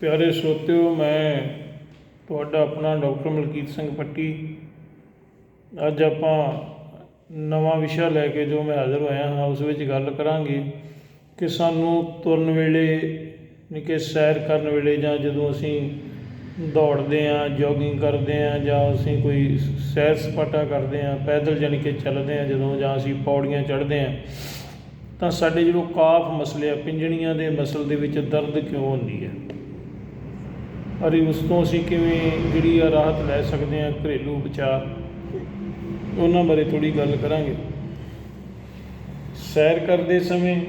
ਪਿਆਰੇ ਸਰੋਤਿਓ, ਮੈਂ ਤੁਹਾਡਾ ਆਪਣਾ ਡਾਕਟਰ ਮਲਕੀਤ ਸਿੰਘ ਪੱਟੀ। ਅੱਜ ਆਪਾਂ ਨਵਾਂ ਵਿਸ਼ਾ ਲੈ ਕੇ ਜੋ ਮੈਂ ਹਾਜ਼ਰ ਹੋਇਆ ਹਾਂ, ਉਸ ਵਿੱਚ ਗੱਲ ਕਰਾਂਗੇ ਕਿ ਸਾਨੂੰ ਤੁਰਨ ਵੇਲੇ ਨਿੱਕੇ ਸੈਰ ਕਰਨ ਵੇਲੇ ਜਾਂ ਜਦੋਂ ਅਸੀਂ ਦੌੜਦੇ ਹਾਂ, ਜੋਗਿੰਗ ਕਰਦੇ ਹਾਂ ਜਾਂ ਅਸੀਂ ਕੋਈ ਸੈਰ ਸਪਾਟਾ ਕਰਦੇ ਹਾਂ, ਪੈਦਲ ਜਾਣੀ ਕਿ ਚੱਲਦੇ ਹਾਂ ਜਦੋਂ ਜਾਂ ਅਸੀਂ ਪੌੜੀਆਂ ਚੜ੍ਹਦੇ ਹਾਂ, ਤਾਂ ਸਾਡੇ ਜਦੋਂ ਕਾਫ ਮਸਲੇ ਆ, ਪਿੰਜਣੀਆਂ ਦੇ ਮਸਲ ਦੇ ਵਿੱਚ ਦਰਦ ਕਿਉਂ ਹੁੰਦੀ ਹੈ? ਅਰੇ ਉਸ ਤੋਂ ਅਸੀਂ ਕਿਵੇਂ ਜਿਹੜੀ ਆ ਰਾਹਤ ਲੈ ਸਕਦੇ ਹਾਂ ਘਰੇਲੂ ਉਪਚਾਰ? ਉਹਨਾਂ ਬਾਰੇ ਥੋੜੀ ਗੱਲ ਕਰਾਂਗੇ। ਸੈਰ ਕਰਦੇ ਸਮੇਂ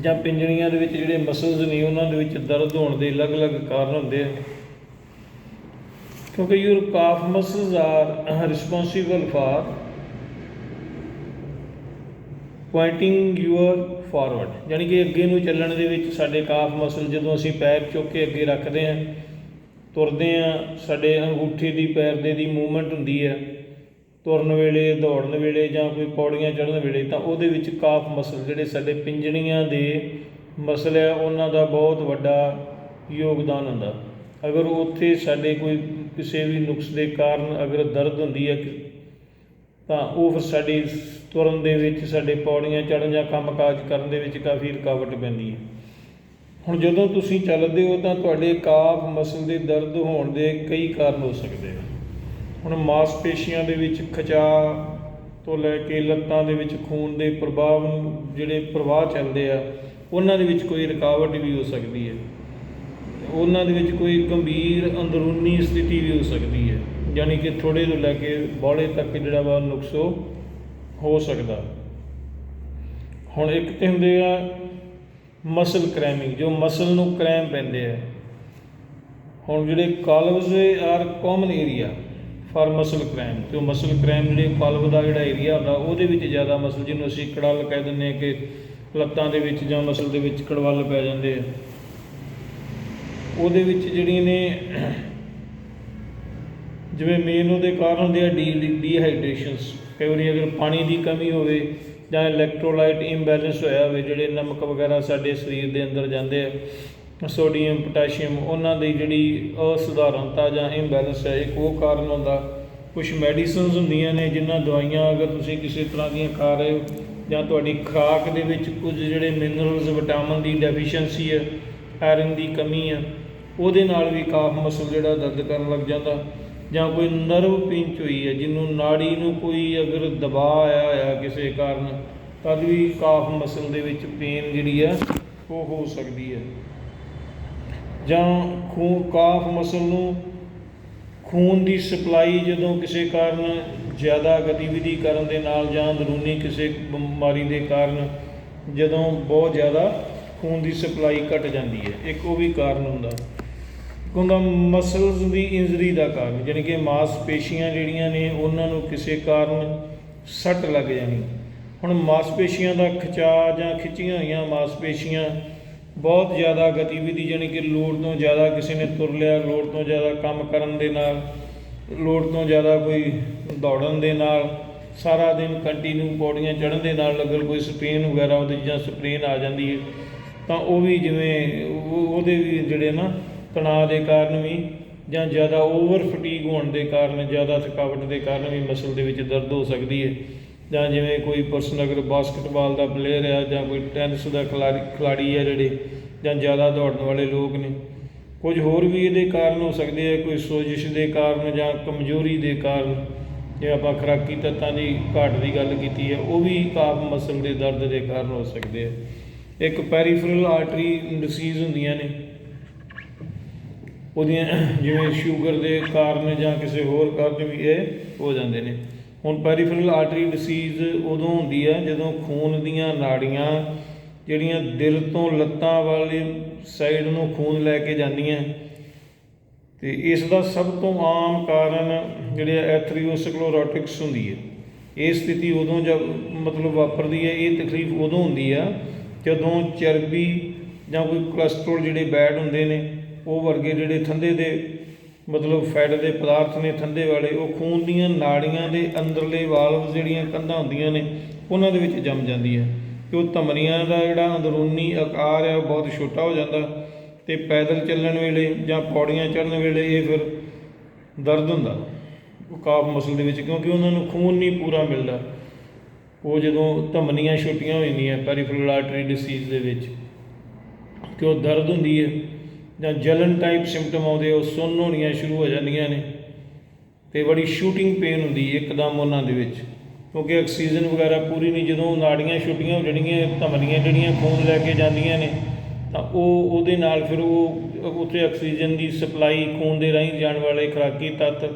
ਜਾਂ ਪਿੰਜਣੀਆਂ ਦੇ ਵਿੱਚ ਜਿਹੜੇ ਮਸਲਸ ਨੇ, ਉਹਨਾਂ ਦੇ ਵਿੱਚ ਦਰਦ ਹੋਣ ਦੇ ਅਲੱਗ-ਅਲੱਗ ਕਾਰਨ ਹੁੰਦੇ ਆ। ਕਿਉਂਕਿ your calf muscles are responsible for pointing your forward ਯਾਨੀ ਕਿ ਅੱਗੇ ਨੂੰ ਚੱਲਣ ਦੇ ਵਿੱਚ ਸਾਡੇ ਕਾਫ ਮਸਲ ਜਦੋਂ ਅਸੀਂ ਪੈਰ ਚੁੱਕ ਕੇ ਅੱਗੇ ਰੱਖਦੇ ਹਾਂ, ਤੁਰਦੇ ਹਾਂ, ਸਾਡੇ ਅੰਗੂਠੇ ਦੀ, ਪੈਰ ਦੇ ਦੀ ਮੂਵਮੈਂਟ ਹੁੰਦੀ ਹੈ, ਤੁਰਨ ਵੇਲੇ, ਦੌੜਨ ਵੇਲੇ ਜਾਂ ਕੋਈ ਪੌੜੀਆਂ ਚੜ੍ਹਨ ਵੇਲੇ, ਤਾਂ ਉਹਦੇ ਵਿੱਚ ਕਾਫ ਮਸਲ ਜਿਹੜੇ ਸਾਡੇ ਪਿੰਜਣੀਆਂ ਦੇ ਮਸਲ ਆ ਉਹਨਾਂ ਦਾ ਬਹੁਤ ਵੱਡਾ ਯੋਗਦਾਨ ਹੁੰਦਾ। ਅਗਰ ਉੱਥੇ ਸਾਡੇ ਕੋਈ ਕਿਸੇ ਵੀ ਨੁਕਸ ਦੇ ਕਾਰਨ ਅਗਰ ਦਰਦ ਹੁੰਦੀ ਹੈ ਕਿ- ਤਾਂ ਉਹ ਫਿਰ ਸਾਡੀ ਤੁਰਨ ਦੇ ਵਿੱਚ, ਸਾਡੇ ਪੌੜੀਆਂ ਚੜ੍ਹਨ ਜਾਂ ਕੰਮਕਾਜ ਕਰਨ ਦੇ ਵਿੱਚ ਕਾਫੀ ਰੁਕਾਵਟ ਪੈਂਦੀ ਹੈ। ਹੁਣ ਜਦੋਂ ਤੁਸੀਂ ਚੱਲਦੇ ਹੋ ਤਾਂ ਤੁਹਾਡੇ ਕਾਫ ਮਸਲ ਦੇ ਦਰਦ ਹੋਣ ਦੇ ਕਈ ਕਾਰਨ ਹੋ ਸਕਦੇ ਆ ਹੁਣ ਮਾਸਪੇਸ਼ੀਆਂ ਦੇ ਵਿੱਚ ਖਿਚਾਅ ਤੋਂ ਲੈ ਕੇ ਲੱਤਾਂ ਦੇ ਵਿੱਚ ਖੂਨ ਦੇ ਪ੍ਰਭਾਵ ਜਿਹੜੇ ਪ੍ਰਵਾਹ ਚੱਲਦੇ ਆ, ਉਹਨਾਂ ਦੇ ਵਿੱਚ ਕੋਈ ਰੁਕਾਵਟ ਵੀ ਹੋ ਸਕਦੀ ਹੈ। ਉਹਨਾਂ ਦੇ ਵਿੱਚ ਕੋਈ ਗੰਭੀਰ ਅੰਦਰੂਨੀ ਸਥਿਤੀ ਵੀ ਹੋ ਸਕਦੀ ਹੈ। ਯਾਨੀ ਕਿ ਥੋੜੇ ਤੋਂ ਲੈ ਕੇ ਬੋਲੇ ਤੱਕ ਜਿਹੜਾ ਵਾ ਨੁਕਸੋ ਹੋ ਸਕਦਾ। ਹੁਣ ਇੱਕ ਤੇ ਹੁੰਦੇ ਆ ਮਸਲ ਕ੍ਰੈਮਿੰਗ, ਜੋ ਮਸਲ ਨੂੰ ਕ੍ਰੈਮ ਪੈਂਦੇ ਆ। ਹੁਣ ਜਿਹੜੇ calves are common area for muscle cramp, ਤੇ ਉਹ ਮਸਲ ਕ੍ਰੈਮ ਜਿਹੜੇ ਕਾਲਵ ਦਾ ਜਿਹੜਾ ਏਰੀਆ ਹੁੰਦਾ, ਉਹਦੇ ਵਿੱਚ ਜ਼ਿਆਦਾ ਮਸਲ, ਜਿਹਨੂੰ ਅਸੀਂ ਕੜਲ ਕਹਿ ਦਿੰਦੇ ਆ ਕਿ ਲੱਤਾਂ ਦੇ ਵਿੱਚ ਜਾਂ ਮਸਲ ਦੇ ਵਿੱਚ ਕੜਵੱਲ ਪੈ ਜਾਂਦੇ ਆ। ਉਹਦੇ ਵਿੱਚ ਜਿਹੜੀਆਂ ਨੇ ਜਿਵੇਂ ਮੇਨ ਉਹਦੇ ਕਾਰਨ ਹੁੰਦੇ ਆ ਡੀ ਡੀਹਾਈਡਰੇਸ਼ਨਸ ਕਈ ਵਾਰੀ ਅਗਰ ਪਾਣੀ ਦੀ ਕਮੀ ਹੋਵੇ ਜਾਂ ਇਲੈਕਟ੍ਰੋਲਾਈਟ ਇੰਬੈਲੈਂਸ ਹੋਇਆ ਹੋਵੇ, ਜਿਹੜੇ ਨਮਕ ਵਗੈਰਾ ਸਾਡੇ ਸਰੀਰ ਦੇ ਅੰਦਰ ਜਾਂਦੇ ਆ ਸੋਡੀਅਮ ਪੋਟਾਸ਼ੀਅਮ ਉਹਨਾਂ ਦੀ ਜਿਹੜੀ ਅਸਧਾਰਨਤਾ ਜਾਂ ਇੰਬੈਲੈਂਸ ਹੈ, ਇੱਕ ਉਹ ਕਾਰਨ ਹੁੰਦਾ। ਕੁਝ ਮੈਡੀਸਿਨਸ ਹੁੰਦੀਆਂ ਨੇ ਜਿਨ੍ਹਾਂ ਦਵਾਈਆਂ ਅਗਰ ਤੁਸੀਂ ਕਿਸੇ ਤਰ੍ਹਾਂ ਦੀਆਂ ਖਾ ਰਹੇ ਹੋ, ਜਾਂ ਤੁਹਾਡੀ ਖੁਰਾਕ ਦੇ ਵਿੱਚ ਕੁਝ ਜਿਹੜੇ ਮਿਨਰਲਸ ਵਿਟਾਮਿਨ ਦੀ ਡੈਫੀਸ਼ੀਐਂਸੀ ਹੈ ਆਇਰਨ ਦੀ ਕਮੀ ਹੈ, ਉਹਦੇ ਨਾਲ ਵੀ ਕਾਫ ਮਸਲ ਜਿਹੜਾ ਦਰਦ ਕਰਨ ਲੱਗ ਜਾਂਦਾ। ਜਾਂ ਕੋਈ ਨਰਵ ਪਿੰਚ ਹੋਈ ਹੈ, ਜਿਹਨੂੰ ਨਾੜੀ ਨੂੰ ਕੋਈ ਅਗਰ ਦਬਾਅ ਆਇਆ ਹੋਇਆ ਕਿਸੇ ਕਾਰਨ, ਤਦ ਵੀ ਕਾਫ ਮਸਲ ਦੇ ਵਿੱਚ ਪੇਨ ਜਿਹੜੀ ਹੈ, ਉਹ ਹੋ ਸਕਦੀ ਹੈ। ਜਾਂ ਖੂਨ, ਕਾਫ ਮਸਲ ਨੂੰ ਖੂਨ ਦੀ ਸਪਲਾਈ ਜਦੋਂ ਕਿਸੇ ਕਾਰਨ ਜ਼ਿਆਦਾ ਗਤੀਵਿਧੀ ਕਰਨ ਦੇ ਨਾਲ ਜਾਂ ਅੰਦਰੂਨੀ ਕਿਸੇ ਬਿਮਾਰੀ ਦੇ ਕਾਰਨ ਜਦੋਂ ਬਹੁਤ ਜ਼ਿਆਦਾ ਖੂਨ ਦੀ ਸਪਲਾਈ ਘਟ ਜਾਂਦੀ ਹੈ, ਇੱਕ ਉਹ ਵੀ ਕਾਰਨ ਹੁੰਦਾ। ਹੁੰਦਾ ਮਸਲਸ ਦੀ ਇੰਜਰੀ ਦਾ ਕਾਰਨ ਯਾਨੀ ਕਿ ਮਾਸਪੇਸ਼ੀਆਂ ਜਿਹੜੀਆਂ ਨੇ, ਉਹਨਾਂ ਨੂੰ ਕਿਸੇ ਕਾਰਨ ਸੱਟ ਲੱਗ ਜਾਣੀ। ਹੁਣ ਮਾਸਪੇਸ਼ੀਆਂ ਦਾ ਖਿਚਾਅ ਜਾਂ ਖਿੱਚੀਆਂ ਹੋਈਆਂ ਮਾਸਪੇਸ਼ੀਆਂ ਬਹੁਤ ਜ਼ਿਆਦਾ ਗਤੀਵਿਧੀ ਯਾਨੀ ਕਿ ਲੋੜ ਤੋਂ ਜ਼ਿਆਦਾ ਕਿਸੇ ਨੇ ਤੁਰ ਲਿਆ, ਲੋੜ ਤੋਂ ਜ਼ਿਆਦਾ ਕੰਮ ਕਰਨ ਦੇ ਨਾਲ, ਲੋੜ ਤੋਂ ਜ਼ਿਆਦਾ ਕੋਈ ਦੌੜਨ ਦੇ ਨਾਲ, ਸਾਰਾ ਦਿਨ ਕੰਟੀਨਿਊ ਪੌੜੀਆਂ ਚੜ੍ਹਨ ਦੇ ਨਾਲ, ਅਗਰ ਕੋਈ ਸਪਰੇਨ ਵਗੈਰਾ ਉਹਦੇ ਜਾਂ ਸਪਰੇਨ ਆ ਜਾਂਦੀ ਹੈ, ਤਾਂ ਉਹ ਵੀ ਜਿਵੇਂ, ਉਹ- ਉਹਦੇ ਵੀ ਜਿਹੜੇ ਨਾ ਤਣਾਅ ਦੇ ਕਾਰਨ ਵੀ ਜਾਂ ਜ਼ਿਆਦਾ ਓਵਰ ਫਟੀਗ ਹੋਣ ਦੇ ਕਾਰਨ, ਜ਼ਿਆਦਾ ਥਕਾਵਟ ਦੇ ਕਾਰਨ ਵੀ ਮਸਲ ਦੇ ਵਿੱਚ ਦਰਦ ਹੋ ਸਕਦੀ ਹੈ। ਜਾਂ ਜਿਵੇਂ ਕੋਈ ਪਰਸਨ ਅਗਰ ਬਾਸਕਟਬਾਲ ਦਾ ਪਲੇਅਰ ਆ ਜਾਂ ਕੋਈ ਟੈਨਿਸ ਦਾ ਖਿਲਾੜੀ ਖਿਲਾੜੀ ਆ ਜਿਹੜੇ, ਜਾਂ ਜ਼ਿਆਦਾ ਦੌੜਨ ਵਾਲੇ ਲੋਕ ਨੇ, ਕੁਝ ਹੋਰ ਵੀ ਇਹਦੇ ਕਾਰਨ ਹੋ ਸਕਦੇ ਆ, ਕੋਈ ਸੋਜਿਸ਼ ਦੇ ਕਾਰਨ ਜਾਂ ਕਮਜ਼ੋਰੀ ਦੇ ਕਾਰਨ। ਜੇ ਆਪਾਂ ਖੁਰਾਕੀ ਤੱਤਾਂ ਦੀ ਘਾਟ ਦੀ ਗੱਲ ਕੀਤੀ ਹੈ, ਉਹ ਵੀ ਕਾਫ ਮਸਲ ਦੇ ਦਰਦ ਦੇ ਕਾਰਨ ਹੋ ਸਕਦੇ ਆ। ਇੱਕ ਪੈਰੀਫਰਲ ਆਰਟਰੀ ਡਿਸੀਜ਼ ਹੁੰਦੀਆਂ ਨੇ ਉਹਦੀਆਂ ਜਿਵੇਂ ਸ਼ੂਗਰ ਦੇ ਕਾਰਨ ਜਾਂ ਕਿਸੇ ਹੋਰ ਕਾਰਨ ਵੀ ਇਹ ਹੋ ਜਾਂਦੇ ਨੇ। ਹੁਣ ਪੈਰੀਫਰਲ ਆਰਟਰੀ ਡਿਸੀਜ਼ ਉਦੋਂ ਹੁੰਦੀ ਹੈ ਜਦੋਂ ਖੂਨ ਦੀਆਂ ਨਾੜੀਆਂ ਜਿਹੜੀਆਂ ਦਿਲ ਤੋਂ ਲੱਤਾਂ ਵਾਲੀ ਸਾਈਡ ਨੂੰ ਖੂਨ ਲੈ ਕੇ ਜਾਂਦੀਆਂ। ਤੇ ਇਸ ਦਾ ਸਭ ਤੋਂ ਆਮ ਕਾਰਨ ਜਿਹੜੇ ਐਥਰੀਓਸਕਲੋਰੋਟਿਕਸ ਹੁੰਦੀ ਹੈ ਇਹ ਸਥਿਤੀ ਉਦੋਂ ਜਦ ਮਤਲਬ ਵਾਪਰਦੀ ਹੈ ਇਹ ਤਕਲੀਫ ਉਦੋਂ ਹੁੰਦੀ ਆ ਜਦੋਂ ਚਰਬੀ ਜਾਂ ਕੋਈ ਕੋਲੇਸਟ੍ਰੋਲ ਜਿਹੜੇ ਬੈਡ ਹੁੰਦੇ ਨੇ ਉਹ ਵਰਗੇ ਜਿਹੜੇ ਥੰਦੇ ਦੇ ਮਤਲਬ ਫੈਟ ਦੇ ਪਦਾਰਥ ਨੇ ਥੰਦੇ ਵਾਲੇ, ਉਹ ਖੂਨ ਦੀਆਂ ਨਾੜੀਆਂ ਦੇ ਅੰਦਰਲੇ ਵਾਲਵ ਜਿਹੜੀਆਂ ਕੰਧਾਂ ਹੁੰਦੀਆਂ ਨੇ, ਉਹਨਾਂ ਦੇ ਵਿੱਚ ਜੰਮ ਜਾਂਦੀ ਹੈ। ਕਿ ਉਹ ਧਮਨੀਆਂ ਦਾ ਜਿਹੜਾ ਅੰਦਰੂਨੀ ਆਕਾਰ ਹੈ, ਉਹ ਬਹੁਤ ਛੋਟਾ ਹੋ ਜਾਂਦਾ ਤੇ ਪੈਦਲ ਚੱਲਣ ਵੇਲੇ ਜਾਂ ਪੌੜੀਆਂ ਚੜ੍ਹਨ ਵੇਲੇ ਇਹ ਫਿਰ ਦਰਦ ਹੁੰਦਾ। ਉਹ ਕਾਫ ਮਸਲ ਦੇ ਵਿੱਚ, ਕਿਉਂਕਿ ਉਹਨਾਂ ਨੂੰ ਖੂਨ ਨਹੀਂ ਪੂਰਾ ਮਿਲਦਾ। ਉਹ ਜਦੋਂ ਧਮਨੀਆਂ ਛੋਟੀਆਂ ਹੋ ਜਾਂਦੀਆਂ ਪੈਰੀਫਰਲ ਆਰਟਰੀ ਡਿਸੀਜ਼ ਦੇ ਵਿੱਚ ਕਿ ਉਹ ਦਰਦ ਹੁੰਦੀ ਹੈ। ਜਾਂ ਜਲਨ ਟਾਈਪ ਸਿੰਪਟਮ ਆਉਂਦੇ, ਉਹ ਸੁੰਨ ਹੋਣੀਆਂ ਸ਼ੁਰੂ ਹੋ ਜਾਂਦੀਆਂ ਨੇ। ਤੇ ਬੜੀ ਸ਼ੂਟਿੰਗ ਪੇਨ ਹੁੰਦੀ ਇੱਕਦਮ ਉਹਨਾਂ ਦੇ ਵਿੱਚ। ਕਿਉਂਕਿ ਆਕਸੀਜਨ ਵਗੈਰਾ ਪੂਰੀ ਨਹੀਂ, ਜਦੋਂ ਨਾੜੀਆਂ ਛੋਟੀਆਂ ਹੋ ਜਾਣਗੀਆਂ, ਧਮਨੀਆਂ ਜਿਹੜੀਆਂ ਖੂਨ ਲੈ ਕੇ ਜਾਂਦੀਆਂ ਨੇ, ਤਾਂ ਉਹ, ਉਹਦੇ ਨਾਲ ਫਿਰ ਉਹ, ਉੱਥੇ ਆਕਸੀਜਨ ਦੀ ਸਪਲਾਈ ਖੂਨ ਦੇ ਰਾਹੀਂ ਜਾਣ ਵਾਲੇ ਖੁਰਾਕੀ ਤੱਤ,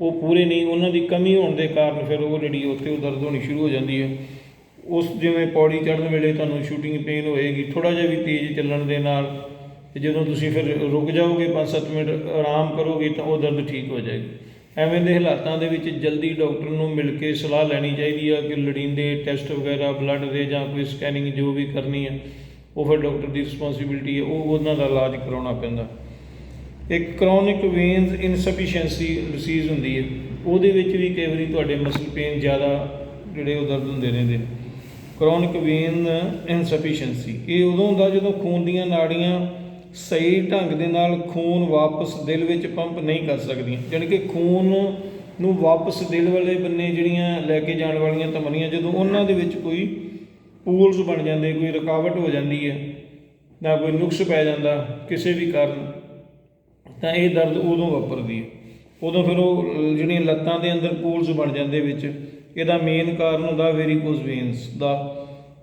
ਉਹ ਪੂਰੇ ਨਹੀਂ, ਉਹਨਾਂ ਦੀ ਕਮੀ ਹੋਣ ਦੇ ਕਾਰਨ ਫਿਰ ਉਹ ਜਿਹੜੀ ਉੱਥੇ ਉਹ ਦਰਦ ਹੋਣੀ ਸ਼ੁਰੂ ਹੋ ਜਾਂਦੀ ਹੈ ਉਸ ਜਿਵੇਂ ਪੌੜੀ ਚੜ੍ਹਨ ਵੇਲੇ ਤੁਹਾਨੂੰ ਸ਼ੂਟਿੰਗ ਪੇਨ ਹੋਏਗੀ ਥੋੜਾ ਜਿਹਾ ਵੀ ਤੇਜ਼ ਚੱਲਣ ਦੇ ਨਾਲ ਤੇ ਜਦੋਂ ਤੁਸੀਂ ਫਿਰ ਰੁਕ ਜਾਓਗੇ 5-7 ਮਿੰਟ ਆਰਾਮ ਕਰੋਗੇ ਤਾਂ ਉਹ ਦਰਦ ਠੀਕ ਹੋ ਜਾਏਗੀ। ਐਵੇਂ ਦੇ ਹਾਲਾਤਾਂ ਦੇ ਵਿੱਚ ਜਲਦੀ ਡਾਕਟਰ ਨੂੰ ਮਿਲ ਕੇ ਸਲਾਹ ਲੈਣੀ ਚਾਹੀਦੀ ਆ ਕਿ ਲੋੜੀਂਦੇ ਟੈਸਟ ਵਗੈਰਾ ਬਲੱਡ ਦੇ ਜਾਂ ਕੋਈ ਸਕੈਨਿੰਗ ਜੋ ਵੀ ਕਰਨੀ ਹੈ ਉਹ ਫਿਰ ਡਾਕਟਰ ਦੀ ਰਿਸਪੌਂਸਿਬਿਲਟੀ ਹੈ ਉਹ ਉਹਨਾਂ ਦਾ ਇਲਾਜ ਕਰਾਉਣਾ ਪੈਂਦਾ। ਇੱਕ ਕ੍ਰੋਨਿਕ ਵੇਨਸ ਇਨਸਫੀਸ਼ੀਐਂਸੀ ਡਿਸੀਜ਼ ਹੁੰਦੀ ਹੈ ਉਹਦੇ ਵਿੱਚ ਵੀ ਕਈ ਵਾਰੀ ਤੁਹਾਡੇ ਮਸਲ ਪੇਨ ਜ਼ਿਆਦਾ ਜਿਹੜੇ ਉਹ ਦਰਦ ਹੁੰਦੇ ਰਹਿੰਦੇ। ਨੇ ਕ੍ਰੋਨਿਕ ਵੇਨ ਇਨਸਫੀਸ਼ੀਐਂਸੀ ਇਹ ਉਦੋਂ ਹੁੰਦਾ ਜਦੋਂ ਖੂਨ ਦੀਆਂ ਨਾੜੀਆਂ ਸਹੀ ਢੰਗ ਦੇ ਨਾਲ ਖੂਨ ਵਾਪਸ ਦਿਲ ਵਿੱਚ ਪੰਪ ਨਹੀਂ ਕਰ ਸਕਦੀਆਂ। ਯਾਨੀ ਕਿ ਖੂਨ ਨੂੰ ਵਾਪਸ ਦਿਲ ਵਾਲੇ ਬੰਨੇ ਜਿਹੜੀਆਂ ਲੈ ਕੇ ਜਾਣ ਵਾਲੀਆਂ ਧਮਨੀਆਂ, ਜਦੋਂ ਉਹਨਾਂ ਦੇ ਵਿੱਚ ਕੋਈ ਪੂਲਸ ਬਣ ਜਾਂਦੇ, ਕੋਈ ਰੁਕਾਵਟ ਹੋ ਜਾਂਦੀ ਹੈ ਨਾ ਕੋਈ ਨੁਕਸ ਪੈ ਜਾਂਦਾ ਕਿਸੇ ਵੀ ਕਾਰਨ, ਤਾਂ ਇਹ ਦਰਦ ਉਦੋਂ ਵਾਪਰਦੀ ਹੈ। ਉਦੋਂ ਫਿਰ ਉਹ ਜਿਹੜੀਆਂ ਲੱਤਾਂ ਦੇ ਅੰਦਰ ਪੂਲਸ ਬਣ ਜਾਂਦੇ ਵਿੱਚ, ਇਹਦਾ ਮੇਨ ਕਾਰਨ ਹੁੰਦਾ ਵੈਰੀਕੋਜ਼ ਵੇਨਸ ਦਾ,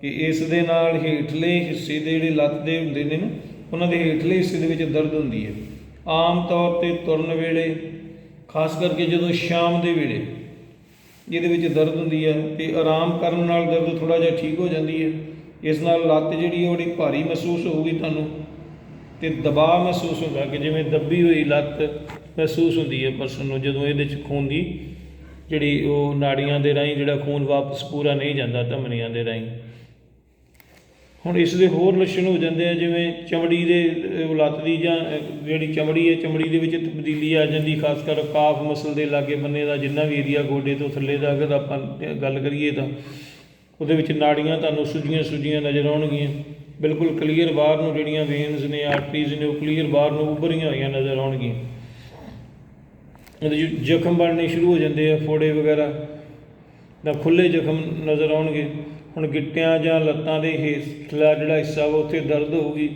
ਕਿ ਇਸ ਦੇ ਨਾਲ ਹੇਠਲੇ ਹਿੱਸੇ ਦੇ ਜਿਹੜੇ ਲੱਤ ਦੇ ਹੁੰਦੇ ਨੇ ਨਾ ਉਹਨਾਂ ਦੇ ਹੇਠਲੇ ਹਿੱਸੇ ਦੇ ਵਿੱਚ ਦਰਦ ਹੁੰਦੀ ਹੈ। ਆਮ ਤੌਰ ਤੇ ਤੁਰਨ ਵੇਲੇ, ਖਾਸ ਕਰਕੇ ਜਦੋਂ ਸ਼ਾਮ ਦੇ ਵੇਲੇ ਇਹਦੇ ਵਿੱਚ ਦਰਦ ਹੁੰਦੀ ਹੈ ਤੇ ਆਰਾਮ ਕਰਨ ਨਾਲ ਦਰਦ ਥੋੜਾ ਜਿਹਾ ਠੀਕ ਹੋ ਜਾਂਦੀ ਹੈ। ਇਸ ਨਾਲ ਲੱਤ ਜਿਹੜੀ ਹੈ ਉਹ ਬੜੀ ਭਾਰੀ ਮਹਿਸੂਸ ਹੋਊਗੀ ਤੁਹਾਨੂੰ ਤੇ ਦਬਾਅ ਮਹਿਸੂਸ ਹੁੰਦਾ ਕਿ ਜਿਵੇਂ ਦੱਬੀ ਹੋਈ ਲੱਤ ਮਹਿਸੂਸ ਹੁੰਦੀ ਹੈ ਪਰਸਨ ਨੂੰ, ਜਦੋਂ ਇਹਦੇ ਚ ਖੂਨ ਦੀ ਜਿਹੜੀ ਉਹ ਨਾੜੀਆਂ ਦੇ ਰਾਹੀਂ ਜਿਹੜਾ ਖੂਨ ਵਾਪਸ ਪੂਰਾ ਨਹੀਂ ਜਾਂਦਾ, ਧਮਨੀਆਂ ਦੇ ਰਾਹੀਂ। ਹੁਣ ਇਸ ਦੇ ਹੋਰ ਲੱਛਣ ਹੋ ਜਾਂਦੇ ਆ ਜਿਵੇਂ ਚਮੜੀ ਦੇ ਅਹ, ਲੱਤ ਦੀ ਜਾਂ ਜਿਹੜੀ ਚਮੜੀ ਹੈ ਚਮੜੀ ਦੇ ਵਿੱਚ ਤਬਦੀਲੀ ਆ ਜਾਂਦੀ ਖਾਸ ਕਰ ਕਾਫ ਮਸਲ ਦੇ ਲਾਗੇ ਬੰਨੇ ਦਾ ਜਿੰਨਾ ਵੀ ਏਰੀਆ ਗੋਡੇ ਤੋਂ ਥੱਲੇ ਦਾ ਅਗਰ ਆਪਾਂ ਗੱਲ ਕਰੀਏ ਤਾਂ ਉਹਦੇ ਵਿੱਚ ਨਾੜੀਆਂ ਤੁਹਾਨੂੰ ਸੁੱਜੀਆਂ ਸੁੱਜੀਆਂ ਨਜ਼ਰ ਆਉਣਗੀਆਂ। ਬਿਲਕੁਲ ਕਲੀਅਰ ਬਾਹਰ ਨੂੰ ਜਿਹੜੀਆਂ ਵੇਨਸ ਨੇ ਆਰਟਰੀਜ਼ ਨੇ ਉਹ ਕਲੀਅਰ ਬਾਹਰ ਨੂੰ ਉੱਭਰੀਆਂ ਹੋਈਆਂ ਨਜ਼ਰ ਆਉਣਗੀਆਂ। ਉਹਦੇ ਜ਼ਖਮ ਬਣਨੇ ਸ਼ੁਰੂ ਹੋ ਜਾਂਦੇ ਆ ਫੋੜੇ ਵਗੈਰਾ ਦਾ ਖੁੱਲੇ ਜ਼ਖਮ ਨਜ਼ਰ ਆਉਣਗੇ। ਹੁਣ ਗਿੱਟਿਆਂ ਜਾਂ ਲੱਤਾਂ ਦੇ ਹੇਠਲਾ ਜਿਹੜਾ ਹਿੱਸਾ ਵਾ ਉੱਥੇ ਦਰਦ ਹੋਊਗੀ,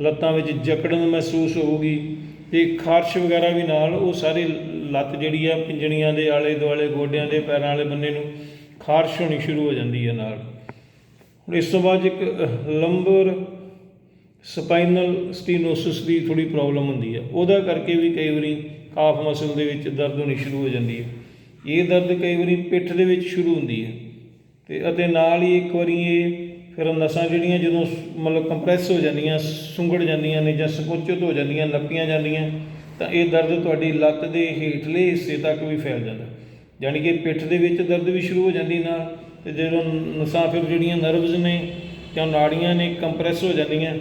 ਲੱਤਾਂ ਵਿੱਚ ਜਕੜਨ ਮਹਿਸੂਸ ਹੋਊਗੀ, ਤੇ ਖਾਰਸ਼ ਵਗੈਰਾ ਵੀ ਨਾਲ ਉਹ ਸਾਰੇ ਲੱਤ ਜਿਹੜੀ ਆ ਪਿੰਜਣੀਆਂ ਦੇ ਆਲੇ ਦੁਆਲੇ, ਗੋਡਿਆਂ ਦੇ ਪੈਰਾਂ ਵਾਲੇ ਬੰਨੇ ਨੂੰ ਖਾਰਸ਼ ਹੋਣੀ ਸ਼ੁਰੂ ਹੋ ਜਾਂਦੀ ਹੈ ਨਾਲ। ਹੁਣ ਇਸ ਤੋਂ ਬਾਅਦ ਇੱਕ ਲੰਬਰ ਸਪਾਈਨਲ ਸਟੀਨੋਸਿਸ ਦੀ ਥੋੜੀ ਪ੍ਰੋਬਲਮ ਹੁੰਦੀ ਹੈ ਉਹਦਾ ਕਰਕੇ ਵੀ ਕਈ ਵਾਰੀ ਕਾਫ ਮਸਲ ਦੇ ਵਿੱਚ ਦਰਦ ਹੋਣੀ ਸ਼ੁਰੂ ਹੋ ਜਾਂਦੀ ਹੈ ਇਹ ਦਰਦ ਕਈ ਵਾਰੀ ਪਿੱਠ ਦੇ ਵਿੱਚ ਸ਼ੁਰੂ ਹੁੰਦੀ ਹੈ ਤੇ ਅਤੇ ਨਾਲ ਹੀ ਇੱਕ ਵਾਰੀ ਇਹ ਫਿਰ ਨਸਾਂ ਜਿਹੜੀਆਂ ਜਦੋਂ ਸ- ਮਤਲਬ ਕੰਪਰੈਸ ਹੋ ਜਾਂਦੀਆਂ, ਸੁੰਗੜ ਜਾਂਦੀਆਂ ਨੇ ਜਾਂ ਸੰਕੁਚਿਤ ਹੋ ਜਾਂਦੀਆਂ, ਨੱਪੀਆਂ ਜਾਂਦੀਆਂ, ਤਾਂ ਇਹ ਦਰਦ ਤੁਹਾਡੀ ਲੱਤ ਦੇ ਹੇਠਲੇ ਹਿੱਸੇ ਤੱਕ ਵੀ ਫੈਲ ਜਾਂਦਾ। ਯਾਨੀ ਕਿ ਪਿੱਠ ਦੇ ਵਿੱਚ ਦਰਦ ਵੀ ਸ਼ੁਰੂ ਹੋ ਜਾਂਦੀ ਨਾਲ, ਤੇ ਜਦੋਂ ਨਸਾਂ ਫਿਰ ਜਿਹੜੀਆਂ ਨਰਵਸ ਨੇ ਜਾਂ ਨਾੜੀਆਂ ਨੇ ਕੰਪਰੈਸ ਹੋ ਜਾਂਦੀਆਂ,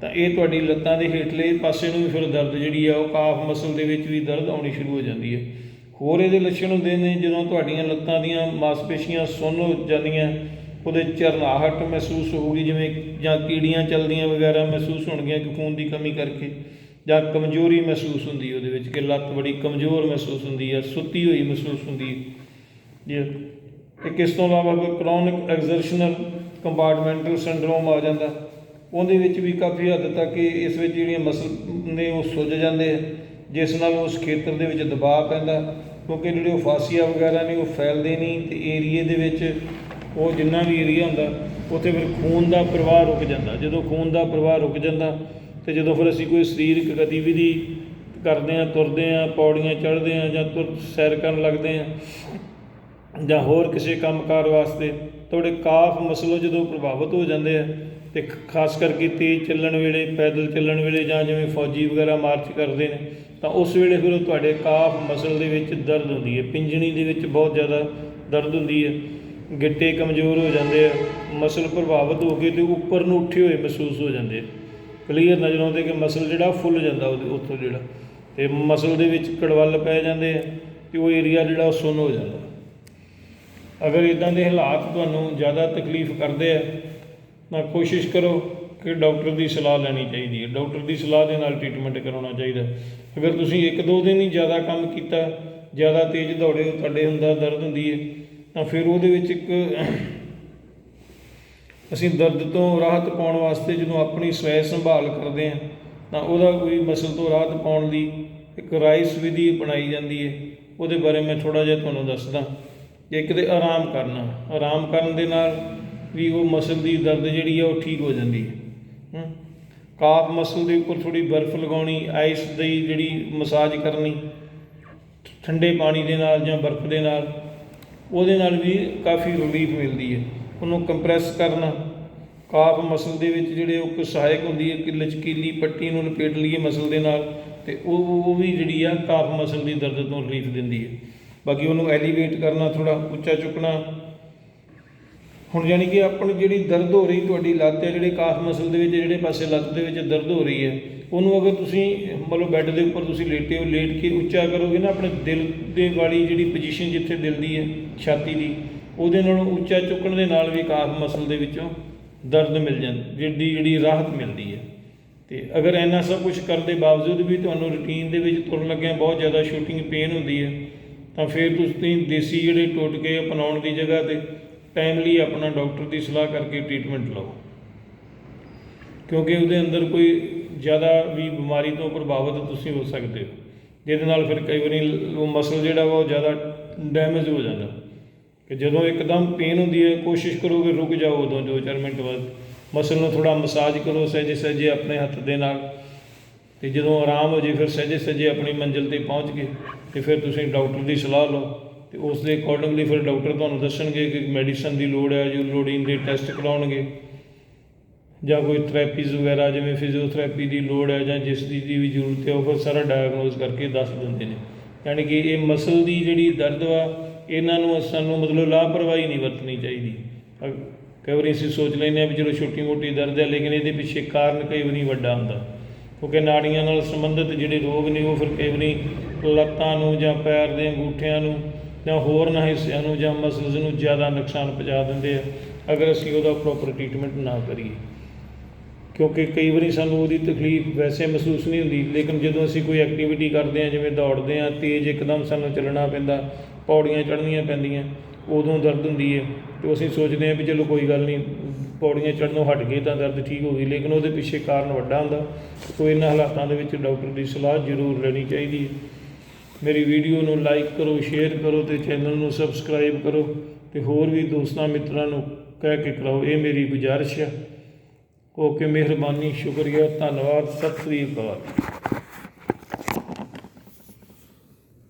ਤਾਂ ਇਹ ਤੁਹਾਡੀ ਲੱਤਾਂ ਦੇ ਹੇਠਲੇ ਪਾਸੇ ਨੂੰ ਵੀ ਫਿਰ ਦਰਦ ਜਿਹੜੀ ਆ ਉਹ ਕਾਫ ਮਸਲ ਦੇ ਵਿੱਚ ਵੀ ਦਰਦ ਆਉਣੀ ਸ਼ੁਰੂ ਹੋ ਜਾਂਦੀ ਹੈ। ਹੋਰ ਇਹਦੇ ਲੱਛਣ ਹੁੰਦੇ ਨੇ ਜਦੋਂ ਤੁਹਾਡੀਆਂ ਲੱਤਾਂ ਦੀਆਂ ਮਾਸਪੇਸ਼ੀਆਂ ਸੁੰਨ ਹੋ ਜਾਂਦੀਆਂ, ਉਹਦੇ ਚਰਨਾਹਟ ਮਹਿਸੂਸ ਹੋਊਗੀ ਜਿਵੇਂ ਜਾਂ ਕੀੜੀਆਂ ਚੱਲਦੀਆਂ ਵਗੈਰਾ ਮਹਿਸੂਸ ਹੋਣਗੀਆਂ ਕਿ ਖੂਨ ਦੀ ਕਮੀ ਕਰਕੇ, ਜਾਂ ਕਮਜ਼ੋਰੀ ਮਹਿਸੂਸ ਹੁੰਦੀ ਉਹਦੇ ਵਿੱਚ ਕਿ ਲੱਤ ਬੜੀ ਕਮਜ਼ੋਰ ਮਹਿਸੂਸ ਹੁੰਦੀ ਹੈ, ਸੁੱਤੀ ਹੋਈ ਮਹਿਸੂਸ ਹੁੰਦੀ ਹੈ। ਜੀ ਇੱਕ ਇਸ ਤੋਂ ਇਲਾਵਾ ਕੋਈ ਕ੍ਰੋਨਿਕ ਐਗਜ਼ਰਸ਼ਨਲ ਕੰਪਾਰਟਮੈਂਟਲ ਸਿੰਡਰੋਮ ਆ ਜਾਂਦਾ, ਉਹਦੇ ਵਿੱਚ ਵੀ ਕਾਫੀ ਹੱਦ ਤੱਕ ਇਸ ਵਿੱਚ ਜਿਹੜੀਆਂ ਮਸਲ ਨੇ ਉਹ ਸੁੱਜ ਜਾਂਦੇ ਆ। ਜਿਸ ਨਾਲ ਉਸ ਖੇਤਰ ਦੇ ਵਿੱਚ ਦਬਾਅ ਪੈਂਦਾ, ਕਿਉਂਕਿ ਜਿਹੜੇ ਉਹ ਫਾਸੀਆ ਵਗੈਰਾ ਨੇ, ਉਹ ਫੈਲਦੇ ਨਹੀਂ ਤੇ ਏਰੀਏ ਦੇ ਵਿੱਚ ਉਹ ਜਿੰਨਾ ਵੀ ਏਰੀਆ ਹੁੰਦਾ, ਉੱਥੇ ਫਿਰ ਖੂਨ ਦਾ ਪ੍ਰਵਾਹ ਰੁਕ ਜਾਂਦਾ। ਜਦੋਂ ਖੂਨ ਦਾ ਪ੍ਰਵਾਹ ਰੁਕ ਜਾਂਦਾ ਤੇ ਜਦੋਂ ਫਿਰ ਅਸੀਂ ਕੋਈ ਸਰੀਰਕ ਗਤੀਵਿਧੀ ਕਰਦੇ ਆ ਤੁਰਦੇ ਆ ਪੌੜੀਆਂ ਚੜ੍ਹਦੇ ਆ ਜਾਂ ਤੁਰ ਸੈਰ ਕਰਨ ਲੱਗਦੇ ਆ ਜਾਂ ਹੋਰ ਕਿਸੇ ਕੰਮਕਾਰ ਵਾਸਤੇ ਤੁਹਾਡੇ ਕਾਫ ਮਸਲੋ ਜਦੋਂ ਪ੍ਰਭਾਵਿਤ ਹੋ ਜਾਂਦੇ ਆ ਤੇ ਖਾਸ ਕਰਕੇ ਤੇਜ਼ ਚੱਲਣ ਵੇਲੇ, ਪੈਦਲ ਚੱਲਣ ਵੇਲੇ ਜਾਂ ਜਿਵੇਂ ਫੌਜੀ ਵਗੈਰਾ ਮਾਰਚ ਕਰਦੇ ਨੇ, ਤਾਂ ਉਸ ਵੇਲੇ ਫਿਰ ਉਹ ਤੁਹਾਡੇ ਕਾਫ ਮਸਲ ਦੇ ਵਿੱਚ ਦਰਦ ਹੁੰਦੀ ਹੈ, ਪਿੰਜਣੀ ਦੇ ਵਿੱਚ ਬਹੁਤ ਜ਼ਿਆਦਾ ਦਰਦ ਹੁੰਦੀ ਹੈ, ਗਿੱਟੇ ਕਮਜ਼ੋਰ ਹੋ ਜਾਂਦੇ ਆ, ਮਸਲ ਪ੍ਰਭਾਵਿਤ ਹੋ ਕੇ ਤੇ ਉੱਪਰ ਨੂੰ ਉੱਠੇ ਹੋਏ ਮਹਿਸੂਸ ਹੋ ਜਾਂਦੇ ਆ। ਕਲੀਅਰ ਨਜ਼ਰ ਆਉਂਦੇ ਕਿ ਮਸਲ ਜਿਹੜਾ ਫੁੱਲ ਜਾਂਦਾ ਉਹਦੇ, ਉੱਥੋਂ ਜਿਹੜਾ, ਤੇ ਮਸਲ ਦੇ ਵਿੱਚ ਕੜਵੱਲ ਪੈ ਜਾਂਦੇ ਆ ਤੇ ਉਹ ਏਰੀਆ ਜਿਹੜਾ ਉਹ ਸੁੰਨ ਹੋ ਜਾਂਦਾ। ਅਗਰ ਇਦਾਂ ਦੇ ਹਾਲਾਤ ਤੁਹਾਨੂੰ ਜ਼ਿਆਦਾ ਤਕਲੀਫ ਕਰਦੇ ਆ ਤਾਂ ਕੋਸ਼ਿਸ਼ ਕਰੋ ਕਿ ਡਾਕਟਰ ਦੀ ਸਲਾਹ ਲੈਣੀ ਚਾਹੀਦੀ ਹੈ। ਡਾਕਟਰ ਦੀ ਸਲਾਹ ਦੇ ਨਾਲ ਟ੍ਰੀਟਮੈਂਟ ਕਰਾਉਣਾ ਚਾਹੀਦਾ ਅਗਰ ਤੁਸੀਂ ਇੱਕ ਦੋ ਦਿਨ ਹੀ ਜ਼ਿਆਦਾ ਕੰਮ ਕੀਤਾ, ਜ਼ਿਆਦਾ ਤੇਜ਼ ਦੌੜੇ, ਤੁਹਾਡੇ ਹੁੰਦਾ ਦਰਦ ਹੁੰਦੀ ਹੈ, ਤਾਂ ਫਿਰ ਉਹਦੇ ਵਿੱਚ ਇੱਕ ਅਸੀਂ ਦਰਦ ਤੋਂ ਰਾਹਤ ਪਾਉਣ ਵਾਸਤੇ ਜਦੋਂ ਆਪਣੀ ਸਵੈ ਸੰਭਾਲ ਕਰਦੇ ਹਾਂ, ਤਾਂ ਉਹਦਾ ਕੋਈ ਮਸਲ ਤੋਂ ਰਾਹਤ ਪਾਉਣ ਲਈ ਇੱਕ ਰਾਈਸ ਵਿਧੀ ਬਣਾਈ ਜਾਂਦੀ ਹੈ। ਉਹਦੇ ਬਾਰੇ ਮੈਂ ਥੋੜਾ ਜਿਹਾ ਤੁਹਾਨੂੰ ਦੱਸਦਾ। ਇੱਕ ਤੇ ਆਰਾਮ ਕਰਨਾ। ਆਰਾਮ ਕਰਨ ਦੇ ਨਾਲ ਵੀ ਉਹ ਮਸਲ ਦੀ ਦਰਦ ਜਿਹੜੀ ਆ ਉਹ ਠੀਕ ਹੋ ਜਾਂਦੀ ਹੈ। ਹਮ। ਕਾਫ ਮਸਲ ਦੇ ਉੱਪਰ ਥੋੜੀ ਬਰਫ਼ ਲਗਾਉਣੀ, ਆਈਸ ਦੀ ਜਿਹੜੀ ਮਸਾਜ ਕਰਨੀ, ਠੰਡੇ ਪਾਣੀ ਦੇ ਨਾਲ ਜਾਂ ਬਰਫ਼ ਦੇ ਨਾਲ, ਉਹਦੇ ਨਾਲ ਵੀ ਕਾਫੀ ਰਿਲੀਫ ਮਿਲਦੀ ਹੈ। ਉਹਨੂੰ ਕੰਪਰੈਸ ਕਰਨਾ, ਕਾਫ ਮਸਲ ਦੇ ਵਿੱਚ ਜਿਹੜੇ ਉਹ ਇੱਕ ਸਹਾਇਕ ਹੁੰਦੀ ਹੈ ਕਿ ਲਚਕੀਲੀ ਪੱਟੀ ਨੂੰ ਲਪੇਟ ਲਈਏ ਮਸਲ ਦੇ ਨਾਲ, ਤੇ ਉਹ ਉਹ ਵੀ ਜਿਹੜੀ ਆ ਕਾਫ ਮਸਲ ਦੀ ਦਰਦ ਤੋਂ ਰਿਲੀਫ ਦਿੰਦੀ ਹੈ। ਬਾਕੀ ਉਹਨੂੰ ਐਲੀਵੇਟ ਕਰਨਾ ਥੋੜਾ ਉੱਚਾ ਚੁੱਕਣਾ ਹੁਣ ਯਾਨੀ ਕਿ ਆਪਣੀ ਜਿਹੜੀ ਦਰਦ ਹੋ ਰਹੀ ਤੁਹਾਡੀ ਲੱਤ ਹੈ, ਜਿਹੜੇ ਕਾਫ ਮਸਲ ਦੇ ਵਿੱਚ, ਜਿਹੜੇ ਪਾਸੇ ਲੱਤ ਦੇ ਵਿੱਚ ਦਰਦ ਹੋ ਰਹੀ ਹੈ, ਉਹਨੂੰ ਅਗਰ ਤੁਸੀਂ ਮਤਲਬ ਬੈੱਡ ਦੇ ਉੱਪਰ ਤੁਸੀਂ ਲੇਟੇ ਹੋ, ਲੇਟ ਕੇ ਉੱਚਾ ਕਰੋਗੇ ਨਾ ਆਪਣੇ ਦਿਲ ਦੇ ਵਾਲੀ ਜਿਹੜੀ ਪੋਜੀਸ਼ਨ ਜਿੱਥੇ ਦਿਲ ਦੀ ਹੈ, ਛਾਤੀ ਦੀ, ਉਹਦੇ ਨਾਲੋਂ ਉੱਚਾ ਚੁੱਕਣ ਦੇ ਨਾਲ ਵੀ ਕਾਫ ਮਸਲ ਦੇ ਵਿੱਚੋਂ ਦਰਦ ਮਿਲ ਜਾਂਦੀ ਜਿਹੜੀ ਜਿਹੜੀ ਰਾਹਤ ਮਿਲਦੀ ਹੈ। ਤੇ ਅਗਰ ਇੰਨਾ ਸਭ ਕੁਝ ਕਰਨ ਦੇ ਬਾਵਜੂਦ ਵੀ ਤੁਹਾਨੂੰ ਰੁਟੀਨ ਦੇ ਵਿੱਚ ਤੁਰਨ ਲੱਗਿਆ ਬਹੁਤ ਜ਼ਿਆਦਾ ਸ਼ੂਟਿੰਗ ਪੇਨ ਹੁੰਦੀ ਹੈ, ਤਾਂ ਫਿਰ ਤੁਸੀਂ ਦੇਸੀ ਜਿਹੜੇ ਟੋਟਕੇ ਅਪਣਾਉਣ ਦੀ ਜਗ੍ਹਾ ਤੇ ਟਾਈਮਲੀ ਆਪਣਾ ਡਾਕਟਰ ਦੀ ਸਲਾਹ ਕਰਕੇ ਟ੍ਰੀਟਮੈਂਟ ਲਓ। ਕਿਉਂਕਿ ਉਹਦੇ ਅੰਦਰ ਕੋਈ ਜ਼ਿਆਦਾ ਵੀ ਬਿਮਾਰੀ ਤੋਂ ਪ੍ਰਭਾਵਿਤ ਤੁਸੀਂ ਹੋ ਸਕਦੇ ਹੋ। ਜਿਹਦੇ ਨਾਲ ਫਿਰ ਕਈ ਵਾਰੀ ਉਹ ਮਸਲ ਜਿਹੜਾ ਵਾ ਉਹ ਜ਼ਿਆਦਾ ਡੈਮੇਜ ਹੋ ਜਾਂਦਾ। ਕਿ ਜਦੋਂ ਇੱਕਦਮ ਪੇਨ ਹੁੰਦੀ ਹੈ, ਕੋਸ਼ਿਸ਼ ਕਰੋ ਕਿ ਰੁਕ ਜਾਓ ਉਦੋਂ 2-4 ਮਿੰਟ ਬਾਅਦ। ਮਸਲ ਨੂੰ ਥੋੜਾ ਮਸਾਜ ਕਰੋ, ਸਹਿਜੇ ਸਹਿਜੇ ਆਪਣੇ ਹੱਥ ਦੇ ਨਾਲ। ਤੇ ਜਦੋਂ ਆਰਾਮ ਹੋ ਜੇ ਫਿਰ ਸਹਿਜੇ ਸਹਿਜੇ ਆਪਣੀ ਮੰਜ਼ਿਲ ਤੇ ਪਹੁੰਚ ਗਏ, ਤੇ ਫਿਰ ਤੁਸੀਂ ਡਾਕਟਰ ਦੀ ਸਲਾਹ ਲਓ। ਤੇ ਉਸ ਦੇ ਅਕੋਰਡਿੰਗਲੀ ਫਿਰ ਡਾਕਟਰ ਤੁਹਾਨੂੰ ਦੱਸਣਗੇ ਕਿ ਮੈਡੀਸਨ ਦੀ ਲੋੜ ਹੈ, ਜੋ ਲੋੜੀਂਦੇ ਦੇ ਟੈਸਟ ਕਰਾਉਣਗੇ ਜਾਂ ਕੋਈ ਥੈਰੇਪੀਜ਼ ਵਗੈਰਾ, ਜਿਵੇਂ ਫਿਜ਼ੀਓਥੈਰੇਪੀ ਦੀ ਲੋੜ ਹੈ ਜਾਂ ਜਿਸ ਦੀ ਦੀ ਵੀ ਜ਼ਰੂਰਤ ਹੈ, ਉਹ ਫਿਰ ਸਾਰਾ ਡਾਇਗਨੋਸ ਕਰਕੇ ਦੱਸ ਦਿੰਦੇ ਨੇ। ਯਾਨੀ ਕਿ ਇਹ ਮਸਲ ਦੀ ਜਿਹੜੀ ਦਰਦ ਵਾ, ਇਹਨਾਂ ਨੂੰ ਸਾਨੂੰ ਮਤਲਬ ਲਾਪਰਵਾਹੀ ਨਹੀਂ ਵਰਤਣੀ ਚਾਹੀਦੀ। ਅਗ- ਕਈ ਵਾਰੀ ਅਸੀਂ ਸੋਚ ਲੈਂਦੇ ਹਾਂ ਵੀ ਚਲੋ ਛੋਟੀ ਮੋਟੀ ਦਰਦ ਹੈ, ਲੇਕਿਨ ਇਹਦੇ ਪਿੱਛੇ ਕਾਰਨ ਕਈ ਵਾਰੀ ਵੱਡਾ ਹੁੰਦਾ। ਕਿਉਂਕਿ ਨਾੜੀਆਂ ਨਾਲ ਸੰਬੰਧਿਤ ਜਿਹੜੇ ਰੋਗ ਨੇ, ਉਹ ਫਿਰ ਕਈ ਵਾਰੀ ਲੱਤਾਂ ਨੂੰ ਜਾਂ ਪੈਰ ਦੇ ਅੰਗੂਠਿਆਂ ਨੂੰ ਜਾਂ ਹੋਰ ਨਾ ਹਿੱਸਿਆਂ ਨੂੰ ਜਾਂ ਮਸਲਸ ਨੂੰ ਜ਼ਿਆਦਾ ਨੁਕਸਾਨ ਪਹੁੰਚਾ ਦਿੰਦੇ ਆ। ਅਗਰ ਅਸੀਂ ਉਹਦਾ ਪ੍ਰੋਪਰ ਟ੍ਰੀਟਮੈਂਟ ਨਾ ਕਰੀਏ। ਕਿਉਂਕਿ ਕਈ ਵਾਰੀ ਸਾਨੂੰ ਉਹਦੀ ਤਕਲੀਫ ਵੈਸੇ ਮਹਿਸੂਸ ਨਹੀਂ ਹੁੰਦੀ, ਲੇਕਿਨ ਜਦੋਂ ਅਸੀਂ ਕੋਈ ਐਕਟੀਵਿਟੀ ਕਰਦੇ ਹਾਂ, ਜਿਵੇਂ ਦੌੜਦੇ ਹਾਂ, ਤੇਜ਼ ਇੱਕਦਮ ਸਾਨੂੰ ਚੱਲਣਾ ਪੈਂਦਾ, ਪੌੜੀਆਂ ਚੜ੍ਹਨੀਆਂ ਪੈਂਦੀਆਂ, ਉਦੋਂ ਦਰਦ ਹੁੰਦੀ ਹੈ। ਤੇ ਅਸੀਂ ਸੋਚਦੇ ਹਾਂ ਵੀ ਚਲੋ ਕੋਈ ਗੱਲ ਨਹੀਂ, ਪੌੜੀਆਂ ਚੜ੍ਹਨੋਂ ਹਟ ਗਏ ਤਾਂ ਦਰਦ ਠੀਕ ਹੋ ਗਈ, ਲੇਕਿਨ ਉਹਦੇ ਪਿੱਛੇ ਕਾਰਨ ਵੱਡਾ ਹੁੰਦਾ। ਸੋ ਇਹਨਾਂ ਹਾਲਾਤਾਂ ਦੇ ਵਿੱਚ ਡਾਕਟਰ ਦੀ ਸਲਾਹ ਜ਼ਰੂਰ ਲੈਣੀ ਚਾਹੀਦੀ ਹੈ। ਮੇਰੀ ਵੀਡੀਓ ਨੂੰ ਲਾਈਕ ਕਰੋ, ਸ਼ੇਅਰ ਕਰੋ ਤੇ ਚੈਨਲ ਨੂੰ ਸਬਸਕ੍ਰਾਈਬ ਕਰੋ ਤੇ ਹੋਰ ਵੀ ਦੋਸਤਾਂ ਮਿੱਤਰਾਂ ਨੂੰ ਕਹਿ ਕੇ ਕਰਾਓ, ਇਹ ਮੇਰੀ ਗੁਜ਼ਾਰਿਸ਼ ਹੈ ਓਕੇ, ਮਿਹਰਬਾਨੀ, ਸ਼ੁਕਰੀਆ, ਧੰਨਵਾਦ, ਸਤਿ ਸ੍ਰੀ ਅਕਾਲ।